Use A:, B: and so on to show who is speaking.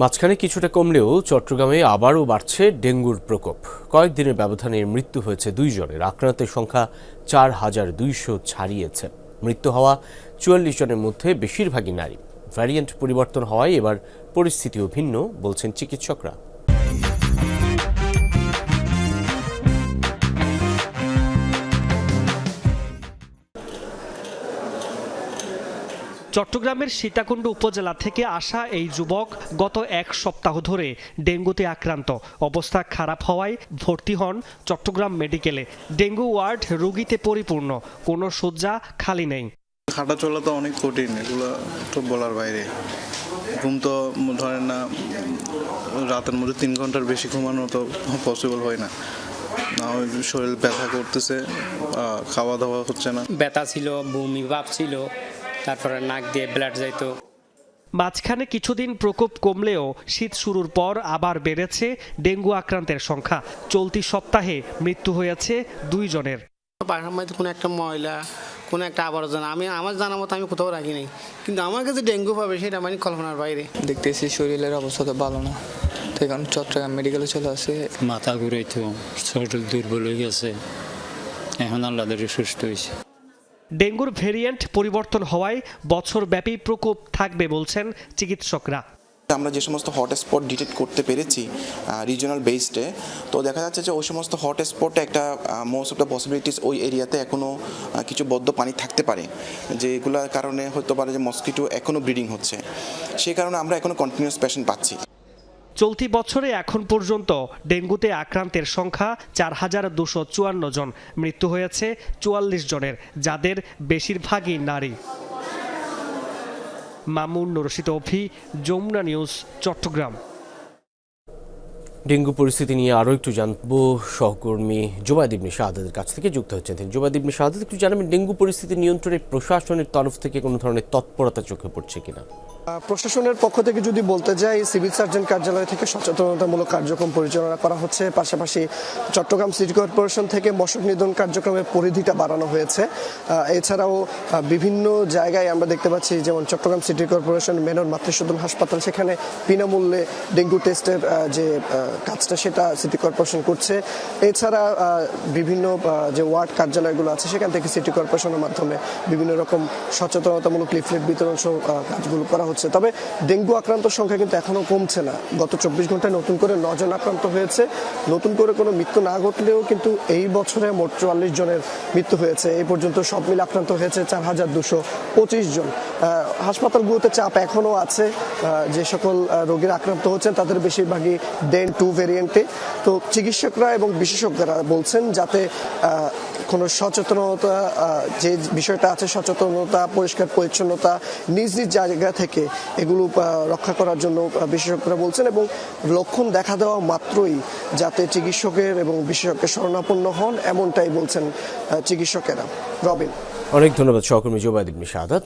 A: মাঝখানে কিছুটা কমলেও চট্টগ্রামে আবারও বাড়ছে ডেঙ্গুর প্রকোপ। কয়েকদিনের ব্যবধানে মৃত্যু হয়েছে দুইজনের আক্রান্তের সংখ্যা চার হাজার দুইশো ছাড়িয়েছে। মৃত্যু হওয়া চুয়াল্লিশ জনের মধ্যে বেশিরভাগই নারী। ভ্যারিয়েন্ট পরিবর্তন হওয়ায় এবার পরিস্থিতিও ভিন্ন, বলছেন চিকিৎসকরা।
B: চট্টগ্রামের সীতাকুণ্ড উপজেলা থেকে আসা এই যুবক গত এক সপ্তাহ ধরে ডেঙ্গুতে আক্রান্ত। অবস্থা খারাপ হওয়ায় ভর্তি হন চট্টগ্রাম মেডিকেলে। ডেঙ্গু ওয়ার্ড রোগীতে পরিপূর্ণ কোনো শয্যা খালি নেই।
C: হাঁটা চলা তো অনেক কঠিন এগুলো তো বলার বাইরে। ঘুম তো ধরেন না রাতের মধ্যে তিন ঘণ্টার বেশি ঘুমানো তো পসিবল হয় না। না শরীর ব্যথা করতেছে খাওয়া দাওয়া হচ্ছে না।
D: ব্যথা ছিল বমি ভাব ছিল তারপরে নাক দিয়ে ব্লাড যাইতো।
B: মাঝখানে কিছুদিন প্রকোপ কমলেও শীত শুরুর পর আবার বেড়েছে ডেঙ্গু আক্রান্তের সংখ্যা। চলতি সপ্তাহে মৃত্যু হয়েছে দুই জনের।
E: পাখার মধ্যে কোনো একটা ময়লা কোনো একটা আবর্জনা আমি আমার জানা মতো আমি কোথাও রাখি নাই। কিন্তু আমার কাছে ডেঙ্গু পাবে সেটা মানে কল্পনার বাইরে।
F: দেখতেছি শরীরের অবস্থা তো ভালো না। তো এখন চট্টগ্রাম মেডিকেলে চলে আসে।
G: মাথা ঘুরাইতো শরীর দুর্বল হয়ে গেছে। এখন আল্লাহ সুস্থ হয়েছে।
B: ডেঙ্গুর ভেরিয়েন্ট পরিবর্তন হওয়ায় বছরব্যাপী প্রকোপ থাকবে বলছেন চিকিৎসকরা।
H: আমরা যে সমস্ত হটস্পট ডিটেক্ট করতে পেরেছি রিজনাল বেসডে তো দেখা যাচ্ছে যে ওই সমস্ত হটস্পটে একটা মোস্ট অফ দ্য পসিবিলিটিস ওই এরিয়াতে এখনও কিছু বদ্ধ পানি থাকতে পারে, যেগুলোর কারণে হতে পারে যে মসকিটো এখনও ব্রিডিং হচ্ছে। সেই কারণে আমরা এখনও কন্টিনিউয়াস পেশেন্ট পাচ্ছি।
B: চলতি বছরে এখন পর্যন্ত ডেঙ্গুতে আক্রান্তের সংখ্যা চার হাজার দুশো চুয়ান্ন জন। মৃত্যু হয়েছে চুয়াল্লিশ জনের, যাদের বেশিরভাগই নারী। মামুন রশিদ অভি, যমুনা নিউজ, চট্টগ্রাম।
A: ডেঙ্গু পরিস্থিতি নিয়ে আরও একটু জানব সহকর্মী জোবায়দ ইবনে শাহাদের কাছ থেকে যুক্ত হচ্ছেন তিনি। জোবায়দ ইবনে শাহাদ একটু জানাবেন, ডেঙ্গু পরিস্থিতি নিয়ন্ত্রণে প্রশাসনের তরফ থেকে কোনো ধরনের তৎপরতা চোখে পড়ছে কিনা?
I: প্রশাসনের পক্ষ থেকে যদি বলতে যাই, সিভিল সার্জন কার্যালয় থেকে সচেতনতামূলক কার্যক্রম পরিচালনা করা হচ্ছে। পাশাপাশি চট্টগ্রাম সিটি কর্পোরেশন থেকে মশক নিধন কার্যক্রমের পরিধিটা বাড়ানো হয়েছে। এছাড়াও বিভিন্ন জায়গায় আমরা দেখতে পাচ্ছি, যেমন চট্টগ্রাম সিটি কর্পোরেশন মেনর মাতৃসদন হাসপাতাল, সেখানে বিনামূল্যে ডেঙ্গু টেস্টের যে কাজটা সেটা সিটি কর্পোরেশন করছে। এছাড়া বিভিন্ন যে ওয়ার্ড কার্যালয়গুলো আছে, সেখান থেকে সিটি কর্পোরেশনের মাধ্যমে বিভিন্ন রকম সচেতনতামূলক লিফলেট বিতরণ সহ কাজগুলো করা হচ্ছে। তবে ডেঙ্গু আক্রান্ত সংখ্যা কিন্তু এখনও কমছে না। গত চব্বিশ ঘন্টায় নতুন করে নজন আক্রান্ত হয়েছে। নতুন করে কোনো মৃত্যু না ঘটলেও কিন্তু এই বছরে মোট চুয়াল্লিশ জনের মৃত্যু হয়েছে। এই পর্যন্ত সব মিলে আক্রান্ত হয়েছে চার হাজার দুশো পঁচিশ জন। হাসপাতালগুলোতে চাপ এখনও আছে। যে সকল রোগীর আক্রান্ত হচ্ছেন তাদের বেশিরভাগই ডেন টু ভেরিয়েন্টে। তো চিকিৎসকরা এবং বিশেষজ্ঞরা বলছেন যাতে কোনো সচেতনতা যে বিষয়টা আছে সচেতনতা, পরিষ্কার পরিচ্ছন্নতা নিজ নিজ জায়গা থেকে এগুলো রক্ষা করার জন্য বিশেষজ্ঞরা বলছেন এবং লক্ষণ দেখা দেওয়া মাত্রই যাতে চিকিৎসকের এবং বিশেষজ্ঞের শরণাপন্ন হন, এমনটাই বলছেন চিকিৎসকেরা। রবিন।
A: অনেক ধন্যবাদ সহকর্মী জোবায়দিন সাদাত।